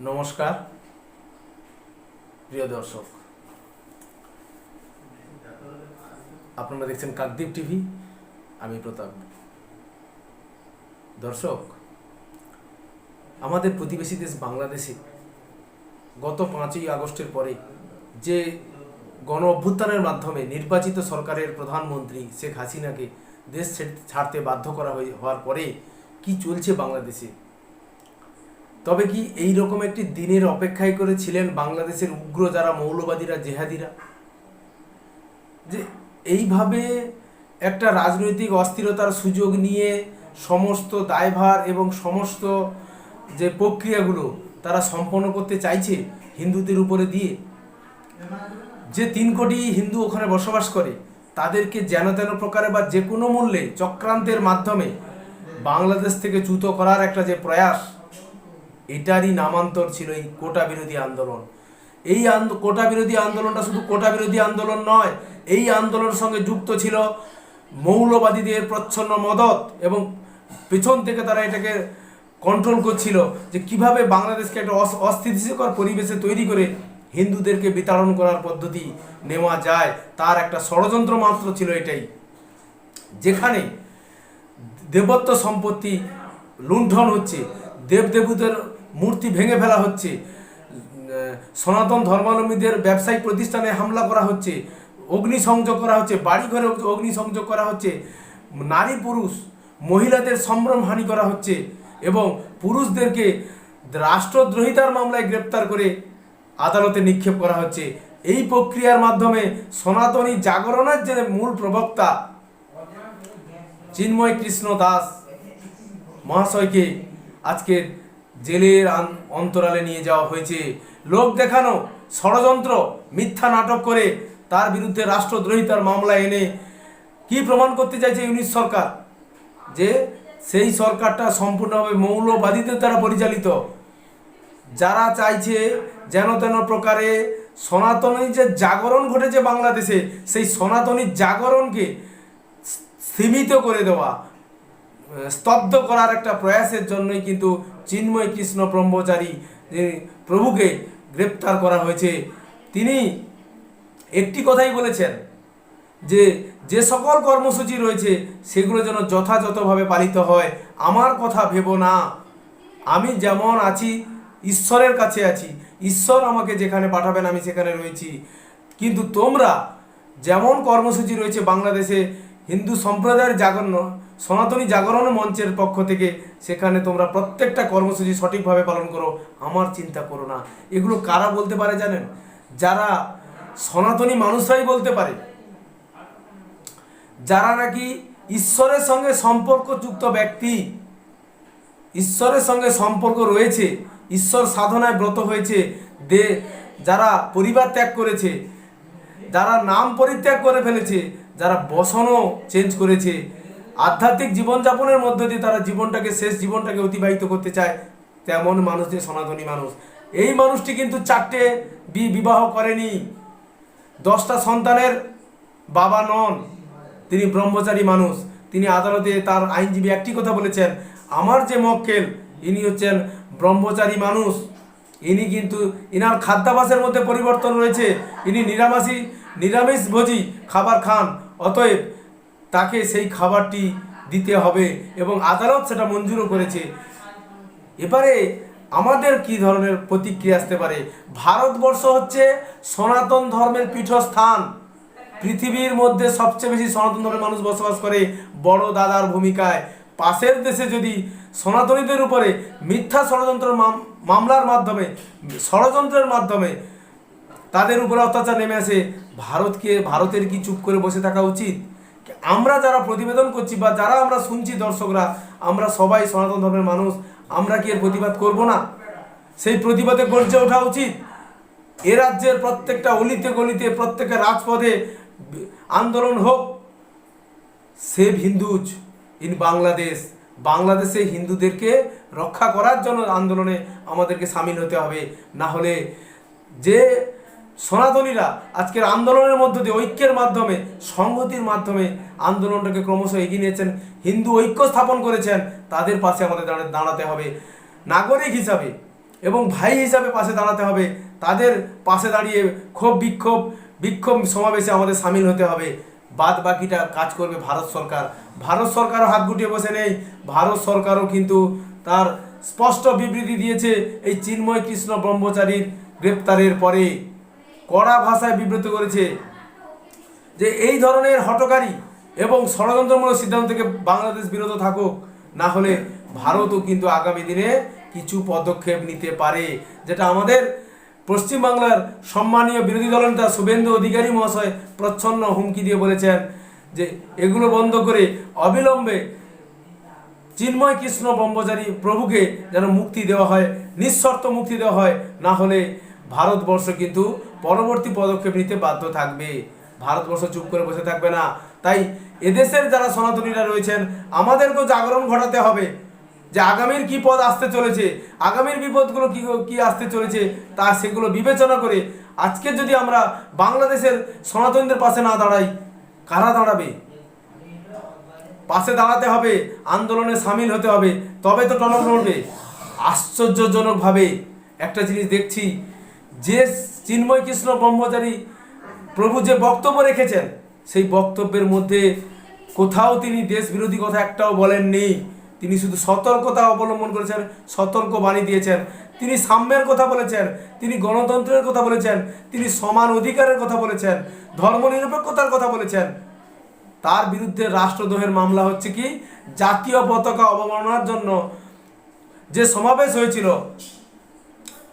নমস্কার, প্রিয় দর্শক। আপনারা দেখছেন কাকদ্বীপ টিভি, আমি প্রতাপ। দর্শক, আমাদের প্রতিবেশী দেশ বাংলাদেশে গত পাঁচই আগস্টের পরে যে গণ অভ্যুত্থানের মাধ্যমে নির্বাচিত সরকারের প্রধানমন্ত্রী শেখ হাসিনাকে দেশ ছেড়ে- ছাড়তে বাধ্য করা হয়ে- হওয়ার পরে কি চলছে বাংলাদেশে? তবে কি এই রকম একটি দিনের অপেক্ষায় করেছিলেন বাংলাদেশের উগ্র যারা মৌলবাদীরা, জেহাদিরা? যে এইভাবে একটা রাজনৈতিক অস্থিরতার সুযোগ নিয়ে সমস্ত দায়ভার এবং সমস্ত যে প্রক্রিয়াগুলো তারা সম্পন্ন করতে চাইছে হিন্দুদের উপরে দিয়ে? যে তিন কোটি হিন্দু ওখানে বসবাস করে, তাদেরকে যেন তেন প্রকারে বা যে কোনো মূল্যে চক্রান্তের মাধ্যমে বাংলাদেশ থেকে চ্যুত করার একটা যে প্রয়াস এটারই নামান্তর ছিল এই কোটা বিরোধী আন্দোলন। এই কোটা বিরোধী আন্দোলনটা শুধু কোটা বিরোধী আন্দোলন নয়, এই আন্দোলনের সঙ্গে যুক্ত ছিল মৌলবাদীদের প্রচ্ছন্ন মদত এবং পেছন থেকে তারা এটাকে কন্ট্রোল করছিল যে কীভাবে বাংলাদেশকে একটা অস- অস্থিতিশীলকর পরিবেশে তৈরি করে হিন্দুদেরকে বিতাড়ন করার পদ্ধতি নেওয়া যায়, তার একটা ষড়যন্ত্র মাত্র ছিল এটাই। যেখানে দেবত্ব সম্পত্তি লুণ্ঠন হচ্ছে, দেবদেবীদের মূর্তি ভেঙে ফেলা হচ্ছে। সনাতন ধর্মাবলম্বীদের ব্যবসায়িক প্রতিষ্ঠানে হামলা করা হচ্ছে। অগ্নিসংযোগ করা হচ্ছে। বাড়িঘরে অগ্নিসংযোগ করা হচ্ছে। নারী পুরুষ, মহিলাদের সম্ভ্রম হানি করা হচ্ছে এবং পুরুষদেরকে রাষ্ট্রদ্রোহিতার মামলায় গ্রেপ্তার করে আদালতে নিক্ষেপ করা হচ্ছে। এই প্রক্রিয়ার মাধ্যমে সনাতনী জাগরণের যে মূল প্রবক্তা চিন্ময় কৃষ্ণ দাস মহাশয়কে আজকে জেলের অন্তরালে নিয়ে যাওয়া হয়েছে। লোক দেখানো, ষড়যন্ত্র, মিথ্যা নাটক করে তার বিরুদ্ধে রাষ্ট্রদ্রোহিতার মামলা এনে কি প্রমাণ করতে চাইছে ইউনিট সরকার? যে সেই সরকারটা সম্পূর্ণভাবে মৌলবাদীদের দ্বারা পরিচালিত। যারা চাইছে যেন তেন প্রকারে সনাতনী যে জাগরণ ঘটেছে বাংলাদেশে, সেই সনাতনী জাগরণকে সীমিত করে দেওয়া। স্তব্ধ করার একটা প্রয়াসের জন্যই কিন্তু চিন্ময় কৃষ্ণ ব্রহ্মচারী, যিনি প্রভুকে গ্রেপ্তার করা হয়েছে, তিনি একটি কথাই বলেছেন যে যে সকল কর্মসূচি রয়েছে, সেগুলো যেন যথাযথভাবে পালিত হয়, আমার কথা ভেবো না। আমি যেমন আছি, ঈশ্বরের কাছে আছি। ঈশ্বর আমাকে যেখানে পাঠাবেন, আমি সেখানে রয়েছি। কিন্তু তোমরা যেমন কর্মসূচি রয়েছে বাংলাদেশে, হিন্দু সম্প্রদায়ের জাগরণ সনাতনী জাগরণ মঞ্চের পক্ষ থেকে সেখানে তোমরা প্রত্যেকটা কর্মসূচি সঠিকভাবে পালন করো, আমার চিন্তা করো না। এগুলো কারা বলতে পারে জানেন? যারা সনাতনী মানুষরাই বলতে পারে। যারা নাকি ঈশ্বরের সঙ্গে সম্পর্কযুক্ত ব্যক্তি, ঈশ্বরের সঙ্গে সম্পর্ক রয়েছে, ঈশ্বর সাধনায় ব্রত হয়েছে, দে, যারা পরিবার ত্যাগ করেছে, যারা নাম পরিত্যাগ করে ফেলেছে, যারা বসনও চেঞ্জ করেছে আধ্যাত্মিক জীবনযাপনের মধ্য দিয়ে তারা জীবনটাকে, শেষ জীবনটাকে অতিবাহিত করতে চায়, তেমন মানুষ যে সনাতনী মানুষ। এই মানুষটি কিন্তু চারটে বিবাহ করেনি। দশটা সন্তানের বাবা নন, তিনি ব্রহ্মচারী মানুষ। তিনি আদালতে তার আইনজীবী একটি কথা বলেছেন, আমার যে মক্কেল, ইনি হচ্ছেন ব্রহ্মচারী মানুষ। ইনি কিন্তু, ইনার খাদ্যাভাসের মধ্যে পরিবর্তন রয়েছে। ইনি নিরামিষী নিরামিষ ভোজি খাবার খান। অতএব তাকে সেই খাবারটি দিতে হবে এবং আদালত সেটা মঞ্জুরও করেছে। এবারে আমাদের কি ধরনের প্রতিক্রিয়া আসতে পারে? ভারতবর্ষ হচ্ছে সনাতন ধর্মের পীঠস্থান। পৃথিবীর মধ্যে সবচেয়ে বেশি সনাতন ধর্মের মানুষ বসবাস করে বড় দাদার ভূমিকায়। পাশের দেশে যদি সনাতনীদের উপরে মিথ্যা ষড়যন্ত্র মামলার মাধ্যমে, ষড়যন্ত্রের মাধ্যমে তাদের উপরে অত্যাচার নেমে আসে, ভারতকে, ভারতের কি চুপ করে বসে থাকা উচিত? আমরা যারা প্রতিবেদন করছি বা যারা আমরা শুনছি দর্শকরা, আমরা সবাই সনাতন ধর্মের মানুষ, আমরা কি এর প্রতিবাদ করব না? সেই প্রতিবাদে গর্জে ওঠা উচিত। এ রাজ্যের প্রত্যেকটা অলিতে গলিতে, প্রত্যেকটা রাজপথে আন্দোলন হোক। Save Hindus in Bangladesh. বাংলাদেশে হিন্দুদেরকে রক্ষা করার জন্য আন্দোলনে আমাদেরকে সামিল হতে হবে। না হলে যে সনাতনীরা আজকের আন্দোলনের মধ্য দিয়ে ঐক্যের মাধ্যমে, সংহতির মাধ্যমে আন্দোলনটাকে ক্রমশ এগিয়ে নিয়েছেন, হিন্দু ঐক্য স্থাপন করেছেন, তাদের পাশে আমাদের দাঁড়া- দাঁড়াতে হবে। নাগরিক হিসাবে এবং ভাই হিসাবে পাশে দাঁড়াতে হবে। তাদের পাশে দাঁড়িয়ে ক্ষোভ, বিক্ষোভ বিক্ষোভ সমাবেশে আমাদের সামিল হতে হবে। বাদ বাকিটা কাজ করবে ভারত সরকার। ভারত সরকারও হাত গুটিয়ে বসে নেই। ভারত সরকারও কিন্তু তার স্পষ্ট বিবৃতি দিয়েছে, এই চিন্ময় কৃষ্ণ ব্রহ্মচারীর গ্রেপ্তারের পরে। কড়া ভাষায় বিব্রত করেছে যে এই ধরনের হটকারী এবং ষড়যন্ত্রমূলক সিদ্ধান্ত থেকে বাংলাদেশ বিরত থাকুক, না হলে ভারতও কিন্তু আগামী দিনে কিছু পদক্ষেপ নিতে পারে, যেটা আমাদের পশ্চিমবাংলার সম্মানীয় বিরোধী দলনেতা শুভেন্দু অধিকারী মহাশয় প্রচ্ছন্ন হুমকি দিয়ে বলেছেন যে এগুলো বন্ধ করে অবিলম্বে চিন্ময় কৃষ্ণ ব্রহ্মচারী প্রভুকে যেন মুক্তি দেওয়া হয়, নিঃশর্ত মুক্তি দেওয়া হয়, না হলে ভারতবর্ষ কিন্তু পরবর্তী পদক্ষেপ নিতে বাধ্য থাকবে। ভারতবর্ষ চুপ করে বসে থাকবে না। তাই এদেশের যারা সনাতনীরা রয়েছেন, আমাদেরকেও জাগরণ ঘটাতে হবে যে আগামীর কি পদ আসতে চলেছে, আগামীর বিপদগুলো কি কি আসতে চলেছে তা সেগুলো বিবেচনা করে আজকে যদি আমরা বাংলাদেশের সনাতনদের পাশে না দাঁড়াই, কারা দাঁড়াবে? পাশে দাঁড়াতে হবে, আন্দোলনে সামিল হতে হবে, তবে তো টনক নড়বে। আশ্চর্যজনকভাবে একটা জিনিস দেখছি যে চিন্ময় কৃষ্ণ ব্রহ্মচারী প্রভু যে বক্তব্য রেখেছেন, সেই বক্তব্যের মধ্যে কোথাও তিনি দেশ বিরোধী কথা একটাও বলেননি। তিনি শুধু সতর্কতা অবলম্বন করেছেন, সতর্ক বাণী দিয়েছেন। তিনি সাম্যের কথা বলেছেন, তিনি গণতন্ত্রের কথা বলেছেন, তিনি সমান অধিকারের কথা বলেছেন, ধর্মনিরপেক্ষতার কথা বলেছেন। তার বিরুদ্ধে রাষ্ট্রদ্রোহের মামলা হচ্ছে কি? জাতীয় পতাকা অবমাননার জন্য যে সমাবেশ হয়েছিল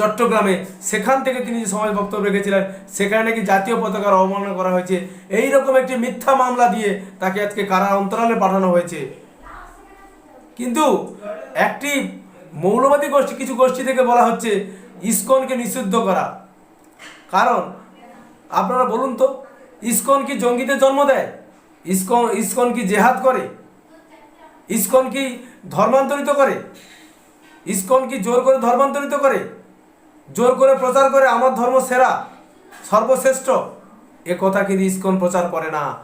চট্টগ্রামে। সেখান থেকে তিনি যে সমাজ বক্তব্য রেখেছিলেন। সেখানে নাকি জাতীয় পতাকার অবমাননা করা হয়েছে। এই রকম একটি মিথ্যা মামলা দিয়ে তাকে আজকে কারা অন্তরালে পাঠানো হয়েছে। কিন্তু একটি মৌলবাদী গোষ্ঠী, কিছু গোষ্ঠী থেকে বলা হচ্ছে ইসকনকে নিষিদ্ধ করা। কারণ আপনারা বলুন তো, ইসকন কি জঙ্গিতে জন্ম দেয়? ইসকন ইসকন কি জেহাদ করে? ইসকন কি ধর্মান্তরিত করে? ইসকন কি জোর করে ধর্মান্তরিত করে? জোর করে প্রচার করে আমার ধর্ম সেরা, সর্বশ্রেষ্ঠ। এ কথা কিন্তু ইস্কন প্রচার করে না।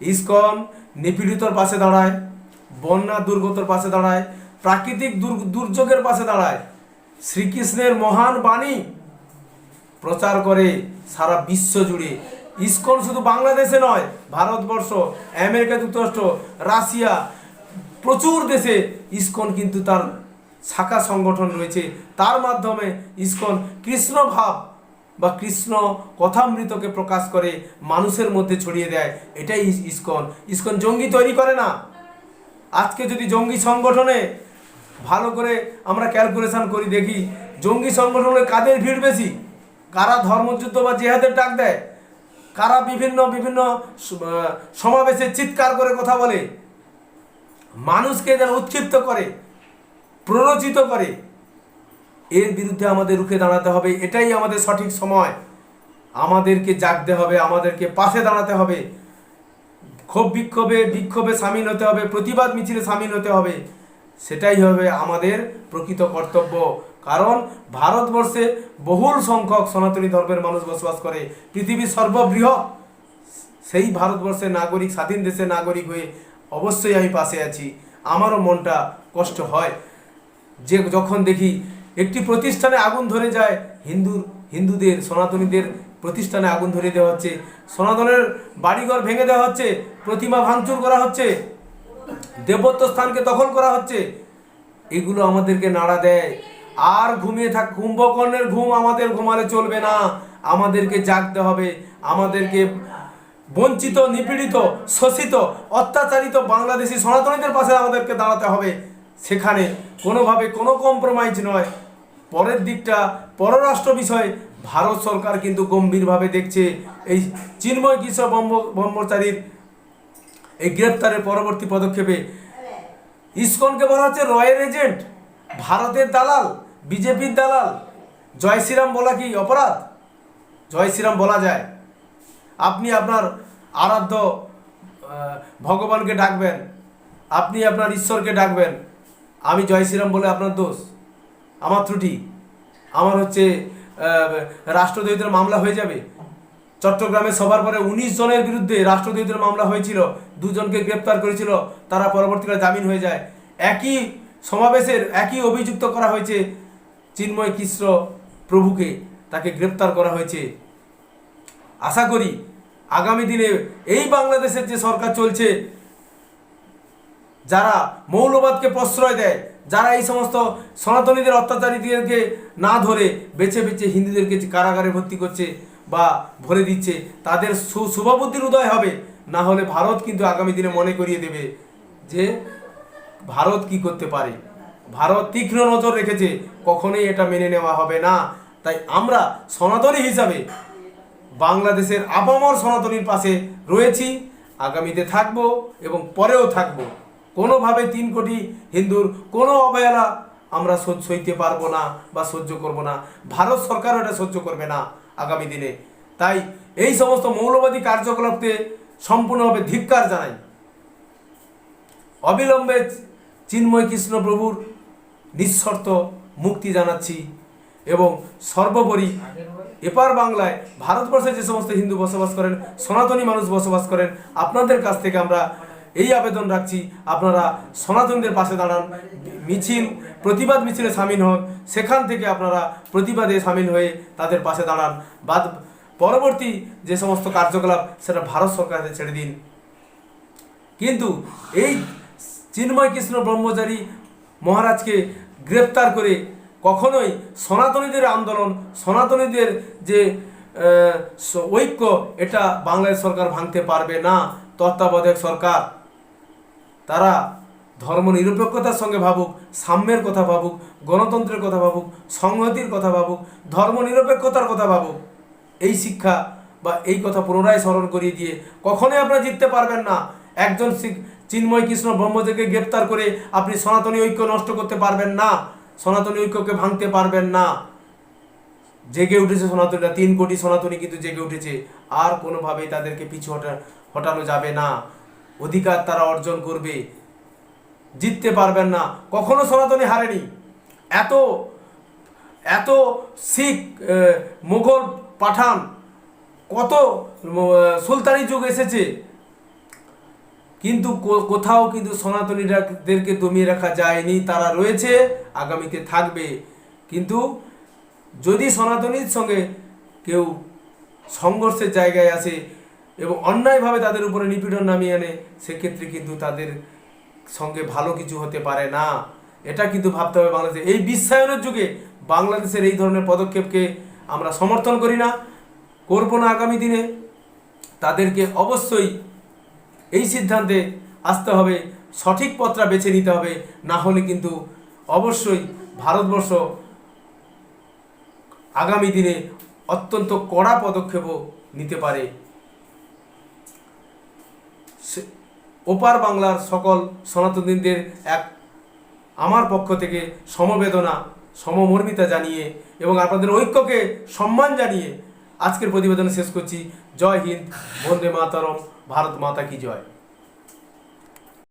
ইস্কন নিপীড়িতর পাশে দাঁড়ায়, বন্যা দুর্গতর পাশে দাঁড়ায়, প্রাকৃতিক দুর- দুর্যোগের পাশে দাঁড়ায়। শ্রীকৃষ্ণের মহান বাণী প্রচার করে সারা বিশ্ব জুড়ে। ইসকন শুধু বাংলাদেশে নয়, ভারতবর্ষ, আমেরিকা যুক্তরাষ্ট্র, রাশিয়া, প্রচুর দেশে ইস্কন কিন্তু তার শাখা সংগঠন রয়েছে। তার মাধ্যমে ইস্কন কৃষ্ণ ভাব বা কৃষ্ণ কথামৃতকে প্রকাশ করে মানুষের মধ্যে ছড়িয়ে দেয়। এটাই ইস্কন। ইসকন জঙ্গি তৈরি করে না। আজকে যদি জঙ্গি সংগঠনে ভালো করে আমরা ক্যালকুলেশন করি, দেখি জঙ্গি সংগঠনে কাদের ভিড় বেশি? কারা ধর্মযুদ্ধ বা জেহাদের ডাক দেয়? কারা বিভিন্ন বিভিন্ন সমাবেশে চিৎকার করে কথা বলে? মানুষকে যেন উৎক্ষিপ্ত করে। প্ররোচিত করে। এর বিরুদ্ধে আমাদের রুখে দাঁড়াতে হবে, এটাই আমাদের সঠিক সময়। আমাদেরকে জাগতে হবে, আমাদেরকে পাশে দাঁড়াতে হবে। ক্ষোভ বিক্ষোভে বিক্ষোভে সামিল হতে হবে, প্রতিবাদ মিছিলে সামিল হতে হবে। সেটাই হবে আমাদের প্রকৃত কর্তব্য। কারণ ভারতবর্ষে বহুল সংখ্যক সনাতনী ধর্মের মানুষ বসবাস করে, পৃথিবীর সর্ববৃহৎ। সেই ভারতবর্ষের নাগরিক, স্বাধীন দেশের নাগরিক হয়ে অবশ্যই আমি পাশে আছি। আমারও মনটা কষ্ট হয়। যে যখন দেখি একটি প্রতিষ্ঠানে আগুন ধরে যায়, হিন্দুর, হিন্দুদের, সনাতনীদের প্রতিষ্ঠানে আগুন ধরে দেওয়া হচ্ছে, সনাতনের বাড়িঘর ভেঙে দেওয়া হচ্ছে, প্রতিমা ভাঙচুর করা হচ্ছে দেবত্ব স্থানকে দখল করা হচ্ছে, এগুলো আমাদেরকে নাড়া দেয়। আর ঘুমিয়ে থাক, কুম্ভকর্ণের ঘুম আমাদের ঘুমালে চলবে না, আমাদেরকে জাগতে হবে, আমাদেরকে বঞ্চিত, নিপীড়িত, শোষিত, অত্যাচারিত বাংলাদেশি সনাতনীদের পাশে আমাদেরকে দাঁড়াতে হবে। সেখানে কোনোভাবে কোনো কম্প্রোমাইজ নয়। পরের দিকটা পররাষ্ট্র বিষয়ে ভারত সরকার কিন্তু গম্ভীরভাবে দেখছে। এই চিন্ময় ব্রহ্ম, ব্রহ্মচারীর এই গ্রেপ্তারের পরবর্তী পদক্ষেপে। ইসকনকে বলা হচ্ছে রয়ের এজেন্ট, ভারতের দালাল, বিজেপির দালাল। জয় শ্রীরাম বলা কি অপরাধ? জয় শ্রীরাম বলা যায়। আপনি আপনার আরাধ্য ভগবানকে ডাকবেন। আপনি আপনার ঈশ্বরকে ডাকবেন। আমি জয় শ্রীরাম বলে আপনার দোষ। আমার ত্রুটি। আমার হচ্ছে রাষ্ট্রদ্রোহিতার মামলা হয়ে যাবে। চট্টগ্রামে সবার পরে উনিশ জনের বিরুদ্ধে রাষ্ট্রদ্রোহিতার মামলা হয়েছিল। দুজনকে গ্রেপ্তার করেছিল। তারা পরবর্তীকালে জামিন হয়ে যায়। একই সমাবেশের একই অভিযুক্ত করা হয়েছে চিন্ময় কৃষ্ণ প্রভুকে। তাকে গ্রেপ্তার করা হয়েছে। আশা করি আগামী দিনে এই বাংলাদেশের যে সরকার চলছে যারা মৌলবাদকে প্রশ্রয় দেয়, যারা এই সমস্ত সনাতনীদের অত্যাচারীদেরকে না ধরে বেছে বেছে হিন্দুদেরকে কারাগারে ভর্তি করছে বা ভরে দিচ্ছে, তাদের সু- শুভবুদ্ধির উদয় হবে। না হলে ভারত কিন্তু আগামী দিনে মনে করিয়ে দেবে যে ভারত কি করতে পারে। ভারত তীক্ষ্ণ নজর রেখেছে, কখনোই এটা মেনে নেওয়া হবে না। তাই আমরা সনাতনী হিসাবে বাংলাদেশের আপামর সনাতনীর পাশে রয়েছি, আগামীতে থাকব এবং পরেও থাকব। কোনোভাবে তিন কোটি হিন্দুর কোনো অবহেলা আমরা সইতে পারব না বা সহ্য করব না। ভারত সরকার এটা সহ্য করবে না আগামী দিনে। তাই এই সমস্ত মৌলবাদী কার্যকলাপকে সম্পূর্ণভাবে ধিক্কার জানাই। অবিলম্বে চিন্ময় কৃষ্ণ প্রভুর নিঃশর্ত মুক্তি জানাচ্ছি এবং সর্বোপরি এপার বাংলায় ভারতবর্ষে যে সমস্ত হিন্দু বসবাস করেন, সনাতনী মানুষ বসবাস করেন, আপনাদের কাছ থেকে আমরা এই আবেদন রাখছি। আপনারা সনাতনদের পাশে দাঁড়ান। মিছিল, প্রতিবাদ মিছিলে সামিল হন। সেখান থেকে আপনারা প্রতিবাদে সামিল হয়ে তাদের পাশে দাঁড়ান। বাদ, পরবর্তী যে সমস্ত কার্যকলাপ, সেটা ভারত সরকারকে ছেড়ে দিন। কিন্তু এই চিন্ময় কৃষ্ণ ব্রহ্মচারী মহারাজকে গ্রেপ্তার করে কখনোই সনাতনীদের আন্দোলন, সনাতনীদের যে ঐক্য, এটা বাংলাদেশ সরকার ভাঙতে পারবে না। তত্ত্বাবধায়ক সরকার। তারা ধর্ম নিরপেক্ষতার সঙ্গে ভাবুক, সাম্যের কথা ভাবুক, গণতন্ত্রের কথা ভাবুক, সংহতির কথা ভাবুক ধর্ম নিরপেক্ষতার কথা ভাবুক, এই শিক্ষা বা এই কথা পুনরায় স্মরণ করিয়ে দিয়ে কখনোই আপনারা জিততে পারবেন না। একজন চিন্ময় কৃষ্ণ ব্রহ্মদেবকে গ্রেপ্তার করে আপনি সনাতনী ঐক্য নষ্ট করতে পারবেন না, সনাতনী ঐক্যকে ভাঙতে পারবেন না। জেগে উঠেছে সনাতনীরা, তিন কোটি সনাতনী কিন্তু জেগে উঠেছে, আর কোনোভাবেই তাদেরকে পিছু হটা, হটানো যাবে না। অধিকার তারা অর্জন করবে। জিততে পারবেন না। কখনো সনাতনী হারেনি। এত এত শিখ মুঘল পাঠান কত সুলতানি যুগ এসেছে। কিন্তু কোথাও কিন্তু সনাতনীদেরকে দমিয়ে রাখা যায়নি। তারা রয়েছে, আগামীতে থাকবে। কিন্তু যদি সনাতনীর সঙ্গে কেউ সংঘর্ষের জায়গায় আসে এবং অন্যায়ভাবে তাদের উপরে নিপীড়ন নামিয়ে আনে, সেক্ষেত্রে কিন্তু তাদের সঙ্গে ভালো কিছু হতে পারে না। এটা কিন্তু ভাবতে হবে বাংলাদেশে। এই বিশ্বায়নের যুগে বাংলাদেশের এই ধরনের পদক্ষেপকে আমরা সমর্থন করি না। করব না আগামী দিনে। তাদেরকে অবশ্যই এই সিদ্ধান্তে আসতে হবে, সঠিক পথটা বেছে নিতে হবে। না হলে কিন্তু অবশ্যই ভারতবর্ষ আগামী দিনে অত্যন্ত কড়া পদক্ষেপও নিতে পারে। ওপার বাংলার সকল সনাতনীদের এক আমার পক্ষ থেকে সমবেদনা, সমমর্মিতা জানিয়ে এবং আপনাদের ঐক্যকে সম্মান জানিয়ে আজকের প্রতিবেদন শেষ করছি। জয় হিন্দ, বন্দে মাতারম, ভারত মাতা কি জয়।